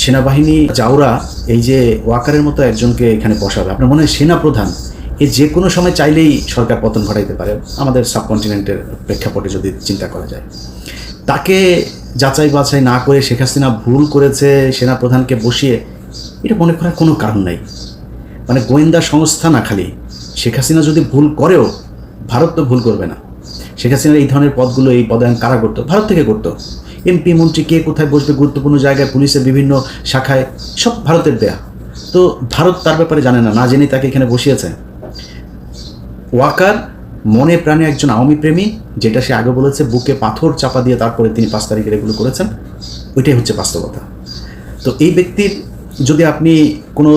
সেনাবাহিনী জাউরা এই যে ওয়াকারের মতো একজনকে এখানে বসাবে, আপনার মনে হয় সেনাপ্রধান, এ যে কোনো সময় চাইলেই সরকার পতন ঘটাইতে পারে, আমাদের সাবকন্টিনেন্টের প্রেক্ষাপটে যদি চিন্তা করা যায়। তাকে যাচাই বাছাই না করে শেখ হাসিনা ভুল করেছে সেনা প্রধানকে বসিয়ে, এটা মনে করার কোনো কারণ নাই। মানে গোয়েন্দা সংস্থা না খালি, শেখ হাসিনা যদি ভুল করেও, ভারত তো ভুল করবে না। শেখ হাসিনার এই ধরনের পদগুলো, এই পদায়ন কারা করতো ভারত থেকে করতো। এমপি মন্ত্রী কে কোথায় বসবে গুরুত্বপূর্ণ জায়গায়, পুলিশের বিভিন্ন শাখায়, সব ভারতের দেয়া। তো ভারত তার ব্যাপারে জানে না না জেনেই তাকে এখানে বসিয়েছে। ওয়াকার মনে প্রাণে একজন আওয়ামী প্রেমী, যেটা সে আগে বলেছে, বুকে পাথর চাপা দিয়ে তারপরে তিনি পাঁচ তারিখের এগুলো করেছেন, ওইটাই হচ্ছে বাস্তবতা। তো এই ব্যক্তির যদি আপনি কোনো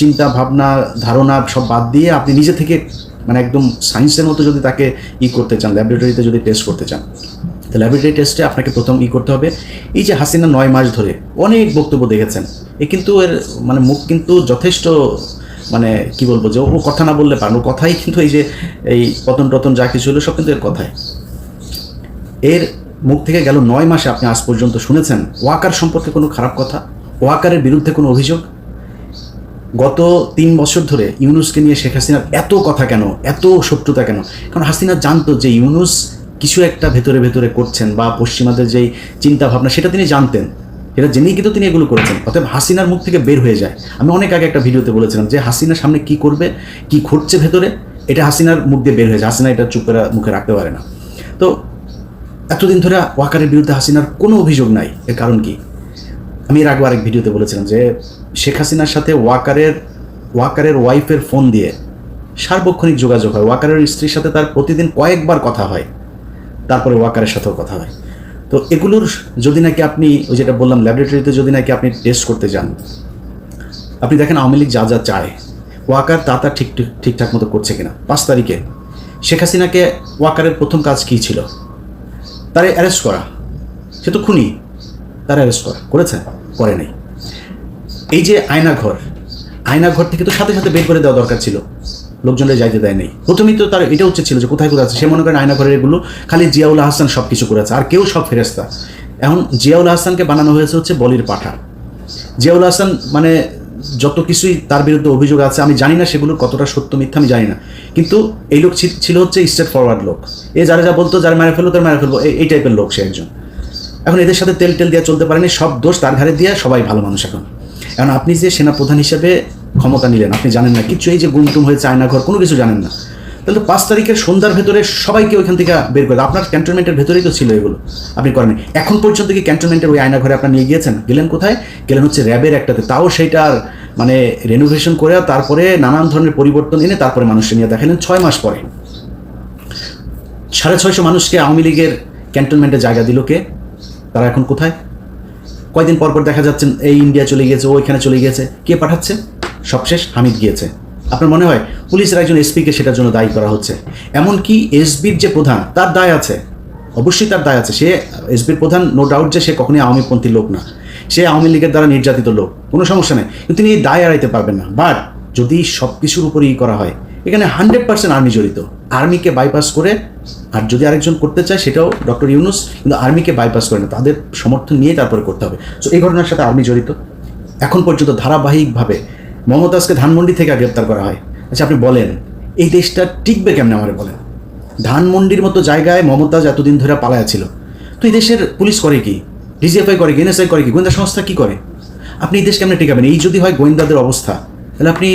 চিন্তা, ভাবনা, ধারণা সব বাদ দিয়ে আপনি নিজে থেকে মানে একদম সায়েন্সের মতো যদি তাকে ই করতে চান, ল্যাবরেটরিতে যদি টেস্ট করতে চান তো ল্যাবরেটরি টেস্টে আপনাকে প্রথম ই করতে হবে। এই যে হাসিনা নয় মাস ধরে অনেক বক্তব্য দেখেছেন। এ কিন্তু এর মানে মুখ কিন্তু যথেষ্ট মানে কি বলব যে ও কথা না বললে পারেন ও কথাই কিন্তু এই যে এই পতন টতন যা কিছু হলো সব কিন্তু এর কথাই। এর মুখ থেকে গেল নয় মাসে আপনি আজ পর্যন্ত শুনেছেন ওয়াকার সম্পর্কে কোনো খারাপ কথা? ওয়াকারের বিরুদ্ধে কোনো অভিযোগ? গত তিন বছর ধরে ইউনুসকে নিয়ে শেখ হাসিনার এত কথা কেন? এত শত্রুতা কেন? কারণ হাসিনা জানতো যে ইউনুস কিছু একটা ভেতরে ভেতরে করছেন বা পশ্চিমাদের যেই চিন্তা ভাবনা সেটা তিনি জানতেন। এটা জেনেই কিন্তু তিনি এগুলো করেছেন। অতএব হাসিনার মুখ থেকে বের হয়ে যায়। আমি অনেক আগে একটা ভিডিওতে বলেছিলাম যে হাসিনার সামনে কি করবে, কি ঘটছে ভেতরে, এটা হাসিনার মুখ দিয়ে বের হয়ে যায়। হাসিনা এটা চুপ করে মুখে রাখতে পারে না। তো এতদিন ধরে ওয়াকারের বিরুদ্ধে হাসিনার কোনো অভিযোগ নাই। এর কারণ কি? আমি এর আগে আরেক ভিডিওতে বলেছিলাম যে শেখ হাসিনার সাথে ওয়াকারের ওয়াকারের ওয়াইফের ফোন দিয়ে সার্বক্ষণিক যোগাযোগ হয়। ওয়াকারের স্ত্রীর সাথে তার প্রতিদিন কয়েকবার কথা হয়। তারপরে ওয়াকারের সাথেও কথা হয়। তো এগুলোর যদি নাকি আপনি, ওই যেটা বললাম ল্যাবরেটরিতে যদি নাকি আপনি টেস্ট করতে যান, আপনি দেখেন আওয়ামী লীগ যা যা চায়, ওয়াকার তা তা ঠিক, ঠিক- ঠিকঠাক মতো করছে কিনা। পাঁচ তারিখে শেখ হাসিনাকে ওয়াকারের প্রথম কাজ কী ছিল? তারে অ্যারেস্ট করা। সে তো খুনি। তারা অ্যারেস্ট করা। করেছে? করে নাই। এই যে আয়নাঘর আয়নাঘর থেকে তো সাথে সাথে বের করে দেওয়া দরকার ছিল। লোকজনের যাইতে দেয় নেই। প্রথমেই তো তার এটা হচ্ছে ছিল যে কোথায় কোথায় আছে, সে মনে করেন আয়না আয়নাঘরের এগুলো, খালি জিয়াউল হাসান সব কিছু করেছে আর কেউ সব ফেরেস্তা এখন জিয়াউল হাসানকে বানানো হয়েছে হচ্ছে বলির পাঠা। জিয়াউল হাসান মানে যত কিছুই তার বিরুদ্ধে অভিযোগ আছে, আমি জানি না সেগুলোর কতটা সত্য মিথ্যা, আমি জানি না। কিন্তু এই লোক ছিল হচ্ছে স্টেট ফরওয়ার্ড লোক। এ যারা যা বলতো, যারা মেরে ফেলব তার মেরে ফেলব এই- টাইপের লোক সে একজন। এখন এদের সাথে তেল টেল দিয়ে চলতে পারেনি, সব দোষ তার ঘাড়ে দিয়ে সবাই ভালো মানুষ এখন। এখন আপনি যে সেনা প্রধান হিসেবে ক্ষমতা নিলেন, আপনি জানেন না কিছু এই যে গুমটুম হয়েছে আয়নাঘর কোনো কিছু জানেন না। তাহলে তো পাঁচ তারিখের সন্ধ্যার ভেতরে সবাইকে ওইখান থেকে বের করে, আপনার ক্যান্টনমেন্টের ভেতরেই তো ছিল এগুলো, আপনি করেন এখন পর্যন্ত কি ক্যান্টনমেন্টের ওই আয়নাঘরে আপনার নিয়ে গিয়েছেন? গেলেন কোথায়? গেলেন হচ্ছে র্যাবের একটাতে, তাও সেইটার মানে রেনোভেশন করে তারপরে নানান ধরনের পরিবর্তন এনে তারপরে মানুষকে নিয়ে দেখালেন ছয় মাস পরে। সাড়ে ছয়শো মানুষকে আওয়ামী লীগের ক্যান্টনমেন্টে জায়গা দিল কে? তারা এখন কোথায়? কয়দিন পর পর দেখা যাচ্ছে, এই ইন্ডিয়া চলে গিয়েছে ওইখানে চলে গিয়েছে, কে পাঠাচ্ছে? সবশেষ হামিদ গিয়েছে। আপনার মনে হয় পুলিশের একজন এসপিকে সেটার জন্য দায়ী করা হচ্ছে? এমনকি এসবির যে প্রধান, তার দায় আছে। অবশ্যই তার দায় আছে। সে, এসবির প্রধান নো ডাউট যে সে কখনোই আওয়ামীপন্থী লোক না। সে আওয়ামী লীগের দ্বারা নির্যাতিত লোক। কোনো সমস্যা নেই। কিন্তু তিনি এই দায় এড়াইতে পারবেন না। বাট যদি সব কিছুর উপরেই করা হয়, এখানে হান্ড্রেড পার্সেন্ট আর্মি জড়িত। আর্মিকে বাইপাস করে, আর যদি আরেকজন করতে চায়, সেটাও ডক্টর ইউনুস, কিন্তু আর্মিকে বাইপাস করে না। তাদের সমর্থন নিয়ে তারপরে করতে হবে। তো এই ঘটনার সাথে আর্মি জড়িত। এখন পর্যন্ত ধারাবাহিকভাবে মমতাজকে ধানমন্ডি থেকে গ্রেপ্তার করা হয়। আচ্ছা আপনি বলেন, এই দেশটা টিকবে কেমনে আমারে বলেন? ধানমন্ডির মতো জায়গায় মমতাজ এতদিন ধরে পালায়া ছিল। তো এই দেশের পুলিশ করে কি? ডিজিএফআই করে কি? এনএসআই করে কি? গোয়েন্দা সংস্থা কি করে? আপনি এই দেশ কেমনে টিকাবেন? এই যদি হয় গোয়েন্দাদের অবস্থা, তাহলে আপনি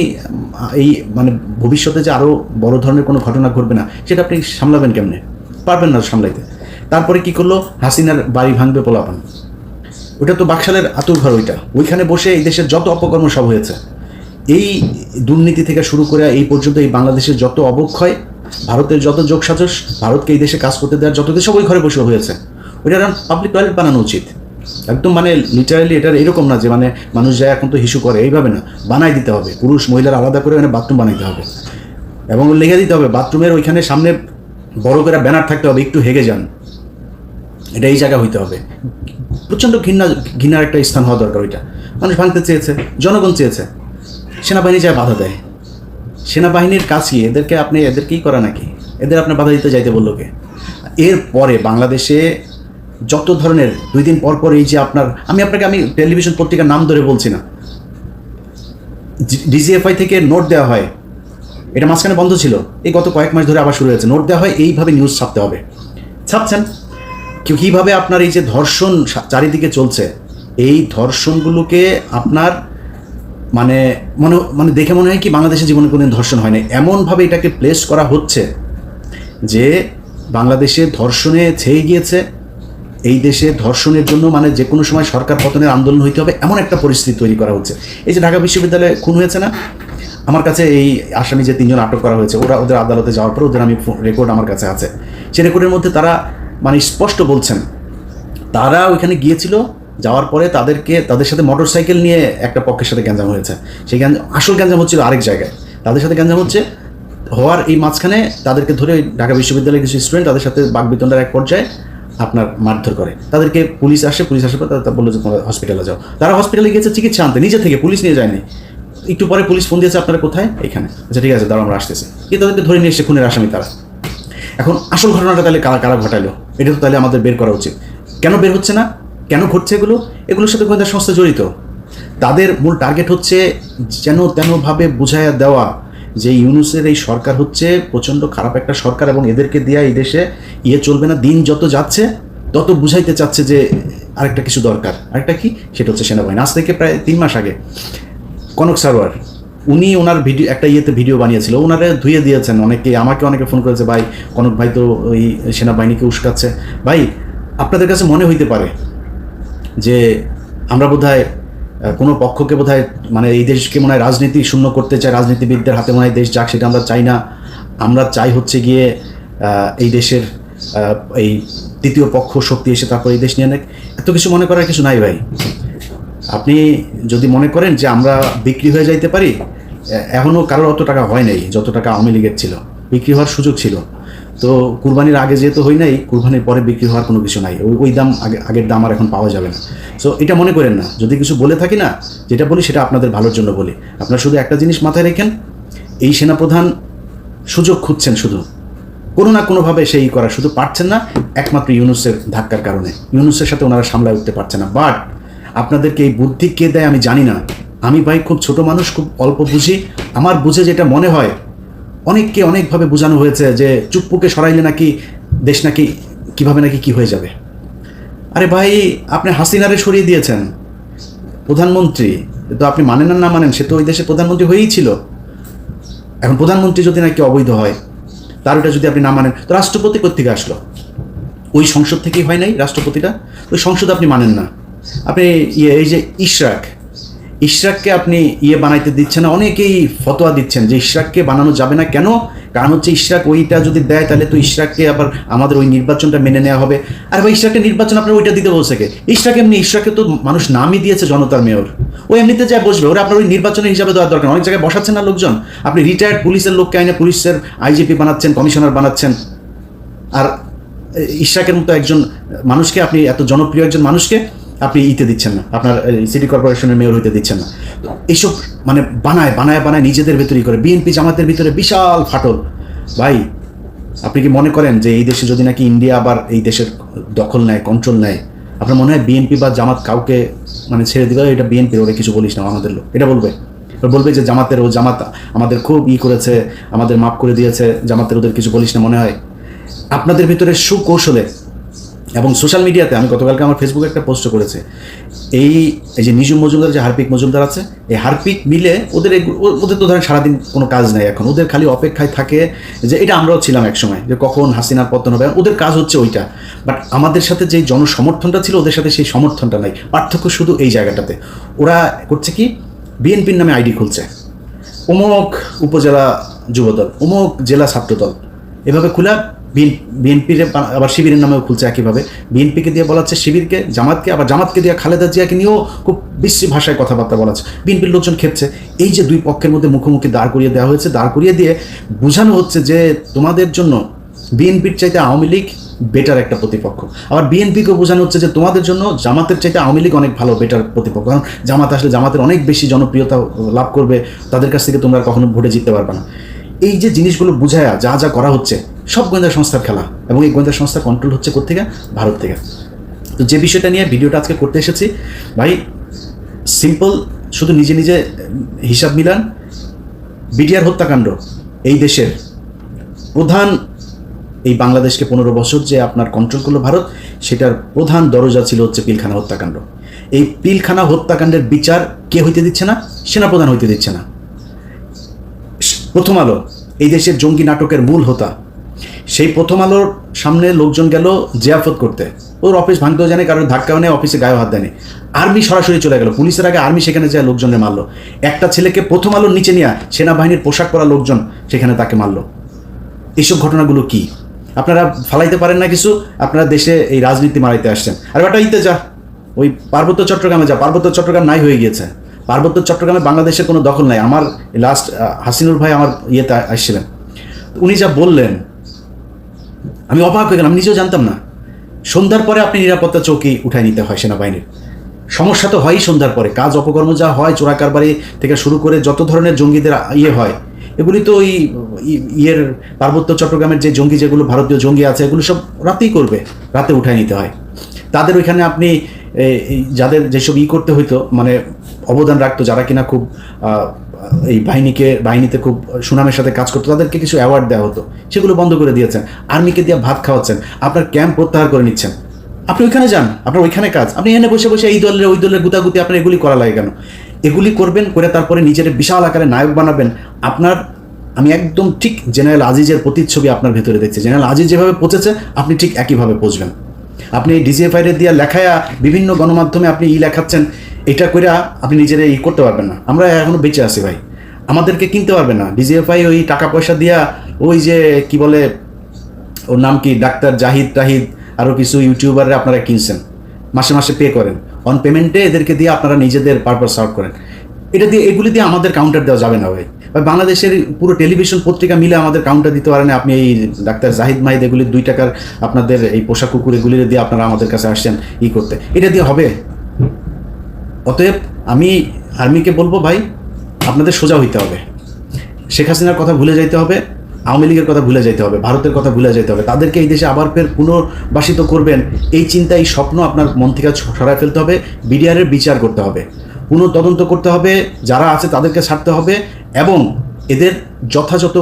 এই মানে ভবিষ্যতে যে আরও বড় ধরনের কোনো ঘটনা ঘটবে না, সেটা আপনি সামলাবেন কেমনে? পারবেন না সামলাইতে। তারপরে কি করল? হাসিনার বাড়ি ভাঙবে পোলাপান। ওটা তো বাকশালের আতুর ঘর ওইটা। ওইখানে বসে এই দেশের যত অপকর্ম সব হয়েছে। এই দুর্নীতি থেকে শুরু করে এই পর্যন্ত এই বাংলাদেশের যত অবক্ষয়, ভারতের যত যোগসাজস ভারতকে এই দেশে কাজ করতে দেওয়ার যত কিছু সব ওই ঘরে বসে হয়েছে, ওইটা পাবলিক টয়লেট বানানো উচিত। একদম মানে লিটারালি এটার এরকম না যে মানে মানুষ যায় এখন তো হিসু করে, এইভাবে না। বানাই দিতে হবে। পুরুষ, মহিলার আলাদা করে মানে বাথরুম বানাইতে হবে। এবং লেগে দিতে হবে বাথরুমের ওইখানে সামনে বড় করে ব্যানার থাকতে হবে, একটু হেগে যান। এটা এই জায়গা হইতে হবে। প্রচণ্ড ঘৃণা, ঘৃণার একটা স্থান হওয়া দরকার ওইটা। মানুষ ভাঙতে চেয়েছে, জনগণ চেয়েছে। সেনাবাহিনী যায় বাধা দেয়। সেনাবাহিনীর কাজ কি? এদেরকে আপনি এদেরকেই করা নাকি? এদের আপনার বাধা দিতে যাইতে বলল কে? এরপরে বাংলাদেশে যত ধরনের, দুই দিন পর পর এই যে আপনার, আমি আপনাকে, আমি টেলিভিশন পত্রিকার নাম ধরে বলছি না। ডিজিএফআই থেকে নোট দেওয়া হয়। এটা মাঝখানে বন্ধ ছিল। এই গত কয়েক মাস ধরে আবার শুরু হয়েছে। নোট দেওয়া হয়, এইভাবে নিউজ ছাপতে হবে। ছাপছেন? কীভাবে আপনার এই যে ধর্ষণ চারিদিকে চলছে? এই ধর্ষণগুলোকে আপনার মানে মনে মানে দেখে মনে হয় কি বাংলাদেশে জীবনে কোনোদিন ধর্ষণ হয়নি। এমনভাবে এটাকে প্লেস করা হচ্ছে যে বাংলাদেশে ধর্ষণে ছেয়ে গিয়েছে, এই দেশে ধর্ষণের জন্য মানে যে কোনো সময় সরকার পতনের আন্দোলন হইতে হবে, এমন একটা পরিস্থিতি তৈরি করা হচ্ছে। এই যে ঢাকা বিশ্ববিদ্যালয়ে খুন হয়েছে না? আমার কাছে এই আসামি যে তিনজন আটক করা হয়েছে, ওরা ওদের আদালতে যাওয়ার পর ওদের আমি রেকর্ড আমার কাছে আছে। সেই রেকর্ডের মধ্যে তারা মানে স্পষ্ট বলছেন, তারা ওইখানে গিয়েছিল যাওয়ার পরে তাদেরকে, তাদের সাথে মোটর সাইকেল নিয়ে একটা পক্ষের সাথে গ্যাঞ্জাম হয়েছে। সেই গ্যাঞ্জাম, আসল গ্যাঞ্জাম হচ্ছিল আরেক জায়গায়। তাদের সাথে গ্যাঞ্জাম হচ্ছে, হওয়ার এই মাঝখানে তাদেরকে ধরে ঢাকা বিশ্ববিদ্যালয়ের কিছু স্টুডেন্ট তাদের সাথে বাগবিতণ্ডার এক পর্যায়ে আপনার মারধর করে। তাদেরকে পুলিশ আসে, পুলিশ আসার পর তারা বলল যে, তোমরা হসপিটালে যাও। তারা হসপিটালে গিয়েছে চিকিৎসা আনতে, নিজে থেকে, পুলিশ নিয়ে যায়নি। একটু পরে পুলিশ ফোন দিয়েছে, আপনারা কোথায়? এখানে। আচ্ছা ঠিক আছে দাঁড়া আমরা আসতেছি। কিন্তু তাদেরকে ধরে নিয়ে এসে খুনের আসামি তারা। এখন আসল ঘটনাটা তাহলে কারা কারা ঘটাইলো এটা তো তাহলে আমাদের বের করা উচিত। কেন বের হচ্ছে না? কেন ঘটছে এগুলো? এগুলোর সাথে গোয়েন্দা সংস্থা জড়িত। তাদের মূল টার্গেট হচ্ছে যেন তেনভাবে বুঝাইয়া দেওয়া যে ইউনুসের এই সরকার হচ্ছে প্রচণ্ড খারাপ একটা সরকার এবং এদেরকে দেওয়া এই দেশে ইয়ে চলবে না। দিন যত যাচ্ছে, তত বুঝাইতে চাচ্ছে যে আরেকটা কিছু দরকার। আরেকটা কি? সেটা হচ্ছে সেনাবাহিনী। আজ থেকে প্রায় তিন মাস আগে কনক সারোয়ার, উনি ওনার ভিডিও, একটা ইয়েতে ভিডিও বানিয়েছিল। ওনারে ধুয়ে দিয়েছেন অনেকে, আমাকে অনেকে ফোন করেছে, ভাই, কনক ভাই তো ওই সেনাবাহিনীকে উস্কাচ্ছে। ভাই, আপনাদের কাছে মনে হইতে পারে যে আমরা বোধহয় কোনো পক্ষকে বোধহয় মানে এই দেশকে মনে হয় রাজনীতি শূন্য করতে চাই, রাজনীতিবিদদের হাতে মনে হয় দেশ যাক, সেটা আমরা চাই না। আমরা চাই হচ্ছে গিয়ে এই দেশের এই তৃতীয় পক্ষ শক্তি এসে তারপর এই দেশ নিয়ে নেক। এত কিছু মনে করার কিছু নাই ভাই। আপনি যদি মনে করেন যে আমরা বিক্রি হয়ে যাইতে পারি এখনও কারোর অত টাকা হয় নাই, যত টাকা আওয়ামী লীগের ছিল। বিক্রি হওয়ার সুযোগ ছিল। তো কুরবানির আগে যেহেতু হয় নাই, কুরবানির পরে বিক্রি হওয়ার কোনো কিছু নাই। ওই ওই দাম আগে আগের দাম আর এখন পাওয়া যাবে না। সো এটা মনে করেন না। যদি কিছু বলে থাকি না, যেটা বলি সেটা আপনাদের ভালোর জন্য বলি। আপনারা শুধু একটা জিনিস মাথায় রেখেন, এই সেনাপ্রধান সুযোগ খুঁজছেন শুধু। কোনো না কোনোভাবে সেই করা শুধু পারছেন না, একমাত্র ইউনুসের ধাক্কার কারণে। ইউনুসের সাথে ওনারা সামলায় উঠতে পারছে না। বাট আপনাদেরকে এই বুদ্ধি কে দেয় আমি জানি না। আমি ভাই খুব ছোট মানুষ, খুব অল্প বুঝি। আমার বুঝে যেটা মনে হয় অনেককে অনেকভাবে বোঝানো হয়েছে যে চুপ্পুকে সরাইলে নাকি দেশ নাকি, কীভাবে নাকি কি হয়ে যাবে। আরে ভাই, আপনি হাসিনারে সরিয়ে দিয়েছেন। প্রধানমন্ত্রী তো আপনি মানেন না মানেন, সে তো ওই দেশে প্রধানমন্ত্রী হয়েই ছিল। এখন প্রধানমন্ত্রী যদি নাকি অবৈধ হয় তার ওটা যদি আপনি না মানেন, তো রাষ্ট্রপতি কোথেকে আসলো? ওই সংসদ থেকেই হয় নাই রাষ্ট্রপতিটা? ওই সংসদ আপনি মানেন না। আপনি ইয়ে এই যে ইশরাক ইশরাককে আপনি ইয়ে বানাইতে দিচ্ছেন না, অনেকেই ফতোয়া দিচ্ছেন যে ইশরাককে বানানো যাবে না। কেন? কারণ হচ্ছে ইশরাক ওইটা যদি দেয়, তাহলে তো ইশরাককে আবার আমাদের ওই নির্বাচনটা মেনে নেওয়া হবে। আর ভাই, ইশরাকের নির্বাচন আপনার ওইটা দিতে বলছে কে? ইশরাক এমনি, ইশরাককে তো মানুষ নামই দিয়েছে জনতার মেয়র। ও এমনিতে যায় বসবে, ওরা আপনার ওই নির্বাচনের হিসাবে দেওয়ার দরকার অনেক জায়গায় বসাচ্ছেন না লোকজন। আপনি রিটায়ার্ড পুলিশের লোককে আইনে পুলিশের আইজিপি বানাচ্ছেন কমিশনার বানাচ্ছেন। আর ইশরাকের মতো একজন মানুষকে আপনি, এত জনপ্রিয় একজন মানুষকে আপনি ইতে দিচ্ছেন না। আপনার সিটি কর্পোরেশনের মেয়র হইতে দিচ্ছেন না। এইসব মানে বানায় বানায় বানায় নিজেদের ভেতরেই করে। বিএনপি জামাতের ভিতরে বিশাল ফাটল। ভাই, আপনি কি মনে করেন যে এই দেশে যদি নাকি ইন্ডিয়া আবার এই দেশের দখল নেয় কন্ট্রোল নেয়, আপনার মনে হয় বিএনপি বা জামাত কাউকে মানে ছেড়ে দিবে? এটা বিএনপি ওরা কিছু বলিস না, আমাদের লোক। এটা বলবে। বলবে যে জামাতের ও জামাত আমাদের খুব ই করেছে, আমাদের মাফ করে দিয়েছে, জামাতের ওদের কিছু বলিস না মনে হয়? আপনাদের ভিতরে সুকৌশলে এবং সোশ্যাল মিডিয়াতে আমি গতকালকে আমার ফেসবুকে একটা পোস্ট করেছে। এই এই যে নিজুম মজুমদার, যে হারপিক মজুমদার আছে, এই হারপিক মিলে ওদের ওদের তো ধরেন সারাদিন কোনো কাজ নেই এখন। ওদের খালি অপেক্ষায় থাকে যে এটা আমরাও ছিলাম একসময়, যে কখন হাসিনার পতন হবে। ওদের কাজ হচ্ছে ওইটা। বাট আমাদের সাথে যে জনসমর্থনটা ছিল, ওদের সাথে সেই সমর্থনটা নাই। পার্থক্য শুধু এই জায়গাটাতে। ওরা করছে কি? বিএনপির নামে আইডি খুলছে। অমুক উপজেলা যুবদল অমুক জেলা ছাত্রদল। এভাবে খোলা বিএনপির আবার শিবিরের নামেও খুলছে একইভাবে। বিএনপিকে দিয়ে বলাচ্ছে শিবিরকে, জামাতকে, আবার জামাতকে দিয়ে খালেদা জিয়াকে নিয়েও খুব বিশ্রী ভাষায় কথাবার্তা বলাচ্ছে বিএনপির লোকজন খেপছে। এই যে দুই পক্ষের মধ্যে মুখোমুখি দাঁড় করিয়ে দেওয়া হয়েছে, দাঁড় করিয়ে দিয়ে বোঝানো হচ্ছে যে তোমাদের জন্য বিএনপির চাইতে আওয়ামী লীগ বেটার একটা প্রতিপক্ষ। আবার বিএনপিকে বোঝানো হচ্ছে যে তোমাদের জন্য জামাতের চাইতে আওয়ামী লীগ অনেক ভালো বেটার প্রতিপক্ষ। কারণ জামাত আসলে জামাতের অনেক বেশি জনপ্রিয়তা লাভ করবে, তাদের কাছ থেকে তোমরা কখনো ভোটে জিততে পারবে না। এই যে জিনিসগুলো বুঝায়া যা যা করা হচ্ছে, সব গোয়েন্দা সংস্থার খেলা এবং এই গোয়েন্দা সংস্থা কন্ট্রোল হচ্ছে কোথেকে ভারত থেকে। তো যে বিষয়টা নিয়ে ভিডিওটা আজকে করতে এসেছি, ভাই সিম্পল শুধু নিজে নিজে হিসাব মিলান। বিডিআর হত্যাকাণ্ড এই দেশের প্রধান, এই বাংলাদেশকে পনেরো বছর যে আপনার কন্ট্রোল করল ভারত, সেটার প্রধান দরজা ছিল হচ্ছে পিলখানা হত্যাকাণ্ড। এই পিলখানা হত্যাকাণ্ডের বিচার কে হইতে দিচ্ছে না? সেনাপ্রধান হইতে দিচ্ছে না। প্রথম আলো, এই দেশের জঙ্গি নাটকের মূল হোতা। সেই প্রথম আলোর সামনে লোকজন গেল জিয়াফত করতে। ওর অফিস ভাঙতেও জানে, কারোর ধাক্কাও নেই অফিসে গায়ে হাত দেয়নি। আর্মি সরাসরি চলে গেল। পুলিশের আগে আর্মি সেখানে যায় লোকজনের মারলো। একটা ছেলেকে প্রথম আলোর নিচে নিয়ে সেনাবাহিনীর পোশাক পরা লোকজন সেখানে তাকে মারলো। এইসব ঘটনাগুলো কি? আপনারা ফালাইতে পারেন না কিছু? আপনারা দেশে এই রাজনীতি মারাইতে আসছেন। আর বেটা, ইতে যা। ওই পার্বত্য চট্টগ্রামে যা। পার্বত্য চট্টগ্রাম নাই হয়ে গিয়েছে। পার্বত্য চট্টগ্রামে বাংলাদেশের কোনো দখল নাই। আমার লাস্ট হাসিনুর ভাই আমার ইয়েতে আসছিলেন। উনি যা বললেন, আমি অবাক হয়ে গেলাম নিজেও জানতাম না। সন্ধ্যার পরে আপনি নিরাপত্তা চৌকি উঠায় নিতে হয় সেনাবাহিনীর। সমস্যা তো হয়ই সন্ধ্যার পরে। কাজ, অপকর্ম যা হয় চোরাকারবারি থেকে শুরু করে যত ধরনের জঙ্গিদের ইয়ে হয়, এগুলি তো ওই ইয়ের পার্বত্য চট্টগ্রামের যে জঙ্গি, যেগুলো ভারতীয় জঙ্গি আছে, এগুলো সব রাতেই করবে, রাতে উঠায় নিতে হয়। তাদের ওইখানে আপনি যাদের যেসব ই করতে হইতো মানে অবদান রাখতো, যারা কিনা খুব এই বাহিনীকে, বাহিনীতে খুব সুনামের সাথে কাজ করতো, তাদেরকে কিছু অ্যাওয়ার্ড দেওয়া হতো। সেগুলো বন্ধ করে দিয়েছেন। আর্মিকে দিয়ে ভাত খাওয়াচ্ছেন। আপনার ক্যাম্প প্রত্যাহার করে নিচ্ছেন। আপনি ওইখানে যান। আপনার ওইখানে কাজ। আপনি এখানে বসে বসে এই দলের, ওই দলের গুতাগুতি আপনার এগুলি করা লাগে কেন? এগুলি করবেন, করে তারপরে নিজের বিশাল আকারে নায়ক বানাবেন। আপনার, আমি একদম ঠিক জেনারেল আজিজের প্রতিচ্ছবি আপনার ভেতরে দেখছি। জেনারেল আজিজ যেভাবে পৌঁছেছে, আপনি ঠিক একইভাবে পৌঁছবেন। আপনি ডিজিএফআইয়ের দিয়া লেখায়া বিভিন্ন গণমাধ্যমে আপনি ই লেখাচ্ছেন, এটা করে আপনি নিজের ই করতে পারবেন না। আমরা এখনও বেঁচে আছি ভাই। আমাদেরকে কিনতে পারবে না। ডিজিএফআই ওই টাকা পয়সা দিয়া ওই যে কি বলে, ওর নাম কি? ডাক্তার জাহিদ টাহিদ আরও কিছু ইউটিউবাররা আপনারা কিনছেন। মাসে মাসে পে করেন। অন পেমেন্টে এদেরকে দিয়ে আপনারা নিজেদের পারপাস সার্ভ করেন। এটা দিয়ে এগুলি দিয়ে আমাদের কাউন্টার দেওয়া যাবে না ভাই। বাংলাদেশের পুরো টেলিভিশন পত্রিকা মিলে আমাদের কাউন্টার দিতে পারেন। আপনি এই ডাক্তার জাহিদ মাহিদ, এগুলি দুই টাকার আপনাদের এই পোশাক কুকুর, এগুলি দিয়ে আপনারা আমাদের কাছে আসছেন ই করতে। এটা দিয়ে হবে। অতএব আমি আর্মিকে বলব ভাই, আপনাদের সোজা হইতে হবে। শেখ হাসিনার কথা ভুলে যাইতে হবে, আওয়ামী লীগের কথা ভুলে যাইতে হবে, ভারতের কথা ভুলে যাইতে হবে। তাদেরকে এই দেশে আবার ফের পুনর্বাসিত করবেন, এই চিন্তা এই স্বপ্ন আপনার মন থেকে সরায় ফেলতে হবে, বিডিআরের বিচার করতে হবে। পুনঃ তদন্ত করতে হবে, যারা আছে তাদেরকে ছাড়তে হবে এবং এদের যথাযথ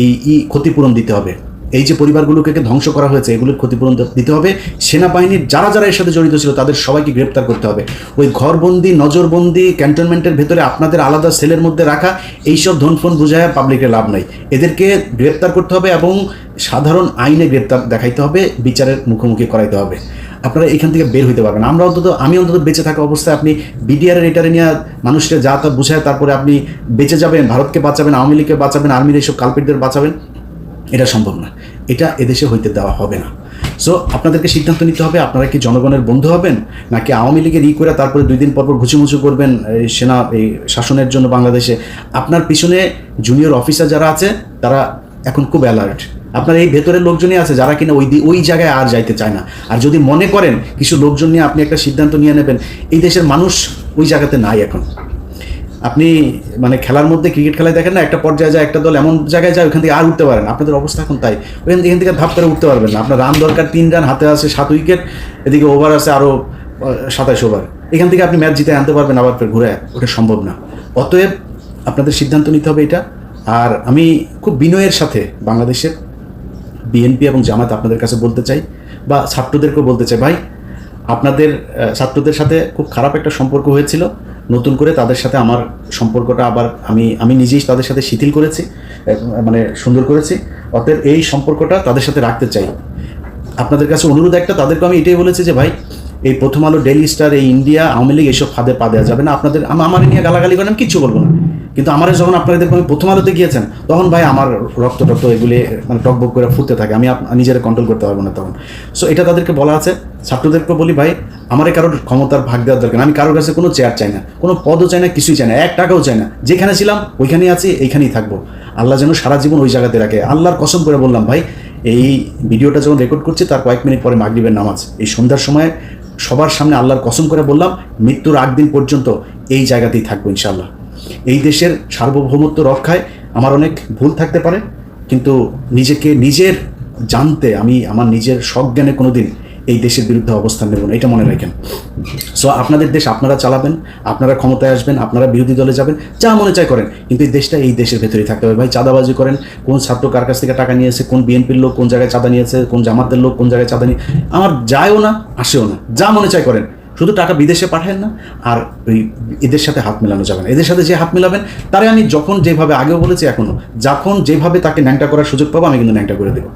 এই ই ক্ষতিপূরণ দিতে হবে। এই যে পরিবারগুলোকে ধ্বংস করা হয়েছে, এগুলোর ক্ষতিপূরণ দিতে হবে। সেনাবাহিনীর যারা যারা এর সাথে জড়িত ছিল, তাদের সবাইকে গ্রেপ্তার করতে হবে। ওই ঘরবন্দি, নজরবন্দি, ক্যান্টনমেন্টের ভেতরে আপনাদের আলাদা সেলের মধ্যে রাখা, এইসব ধনফোন বুঝায় পাবলিকের লাভ নাই। এদেরকে গ্রেপ্তার করতে হবে এবং সাধারণ আইনে গ্রেপ্তার দেখাইতে হবে, বিচারের মুখোমুখি করাইতে হবে। আপনারা এখান থেকে বের হইতে পারবেন। আমরা অন্তত আমি অন্তত বেঁচে থাকা অবস্থায় আপনি বিডিআরের এটারে নিয়ে মানুষকে যা তা বুঝায়, তারপরে আপনি বেঁচে যাবেন, ভারতকে বাঁচাবেন, আওয়ামী লীগকে বাঁচাবেন, আর্মির এইসব কালপিটদের বাঁচাবেন, এটা সম্ভব না। এটা এদেশে হইতে দেওয়া হবে না। সো আপনাদেরকে সিদ্ধান্ত নিতে হবে, আপনারা কি জনগণের বন্ধু হবেন, নাকি আওয়ামী লীগের ই করে তারপরে দুই দিন পর পর ঘুচুমুচু করবেন, এই সেনা, এই শাসনের জন্য বাংলাদেশে? আপনার পিছনে জুনিয়র অফিসার যারা আছে, তারা এখন খুব অ্যালার্ট আপনার এই ভেতরের লোকজনই আছে যারা কিনা ওই ওই জায়গায় আর যাইতে চায় না। আর যদি মনে করেন কিছু লোকজন নিয়ে আপনি একটা সিদ্ধান্ত নিয়ে নেবেন, এই দেশের মানুষ ওই জায়গাতে নাই এখন। আপনি মানে খেলার মধ্যে ক্রিকেট খেলায় দেখেন না, একটা পর্যায়ে যায়, একটা দল এমন জায়গায় যায় ওখান থেকে আর উঠতে পারেন আপনাদের অবস্থা এখন তাই। ওখান এখান থেকে ধাপ করে উঠতে পারবেন না। আপনার রান দরকার তিন রান, হাতে আছে সাত উইকেট এদিকে ওভার আছে আরও সাতাশ ওভার এখান থেকে আপনি ম্যাচ জিতে আনতে পারবেন আবার ফের ঘুরে ওটা সম্ভব না। অতএব আপনাদের সিদ্ধান্ত নিতে হবে এটা। আর আমি খুব বিনয়ের সাথে বাংলাদেশের বিএনপি এবং জামাত আপনাদের কাছে বলতে চাই বা ছাত্রদেরকেও বলতে চাই, ভাই, আপনাদের ছাত্রদের সাথে খুব খারাপ একটা সম্পর্ক হয়েছিল। নতুন করে তাদের সাথে আমার সম্পর্কটা আবার আমি আমি নিজেই তাদের সাথে শিথিল করেছি মানে সুন্দর করেছি। অতএব এই সম্পর্কটা তাদের সাথে রাখতে চাই। আপনাদের কাছে অনুরোধ একটা, তাদেরকে আমি এটাই বলেছি যে, ভাই এই প্রথম আলো ডেলি স্টার এই ইন্ডিয়া আওয়ামী লীগ এইসব ফাঁদে পা দেওয়া যাবে না। আপনাদের আম- আমার নিয়ে গালাগালি করেন, আমি কিচ্ছু বলব না। কিন্তু আমার যখন আপনারা দেখবেন প্রথম আলোতে গিয়েছেন, তখন ভাই আমার রক্ত টক্ত এগুলি মানে টকবক করে ফুটতে থাকে। আমি নিজেরা কন্ট্রোল করতে পারব না তখন। সো এটা তাদেরকে বলা আছে। ছাত্রদেরকে বলি, ভাই, আমার কারোর ক্ষমতার ভাগ দেওয়ার দরকার আমি কারোর কাছে কোনো চেয়ার চাই না, কোনো পদও চাই না, কিছুই চাই না, এক টাকাও চাই না। যেখানে ছিলাম, ওইখানেই আছি, এইখানেই থাকব। আল্লাহ যেন সারা জীবন ওই জায়গাতে রাখে। আল্লাহর কসম করে বললাম, ভাই, এই ভিডিওটা যখন রেকর্ড করছি, তার কয়েক মিনিট পরে মাগরিবের নামাজ। এই সন্ধ্যার সময় সবার সামনে আল্লাহর কসম করে বললাম, মৃত্যুর আগ দিন পর্যন্ত এই জায়গাতেই থাকব ইনশাল্লাহ এই দেশের সার্বভৌমত্ব রক্ষায় আমার অনেক ভুল থাকতে পারে, কিন্তু নিজেকে নিজের জানতে আমি আমার নিজের সজ্ঞানে কোনো দিন এই দেশের বিরুদ্ধে অবস্থান নেব না, এটা মনে রাখেন। সো আপনাদের দেশ আপনারা চালাবেন, আপনারা ক্ষমতায় আসবেন, আপনারা বিরোধী দলে যাবেন, যা মনে চায় করেন। কিন্তু এই দেশটা এই দেশের ভেতরেই থাকতে হবে। ভাই, চাঁদাবাজি করেন, কোন ছাত্র কার কাছ থেকে টাকা নিয়েছে, কোন বিএনপির লোক কোন জায়গায় চাঁদা নিয়েছে, কোন জামাতের লোক কোন জায়গায় চাঁদা নিয়ে আমার যায়ও না, আসেও না। যা মনে চায় করেন। শুধু টাকা বিদেশে পাঠান না, আর ওই এদের সাথে হাত মেলানো যাবে না। এদের সাথে যে হাত মেলাবেন, তারে আমি যখন যেভাবে আগেও বলেছি এখনও যখন যেভাবে তাকে ন্যাংটা করার সুযোগ পাবো, আমি কিন্তু ন্যাংটা করে দেবো।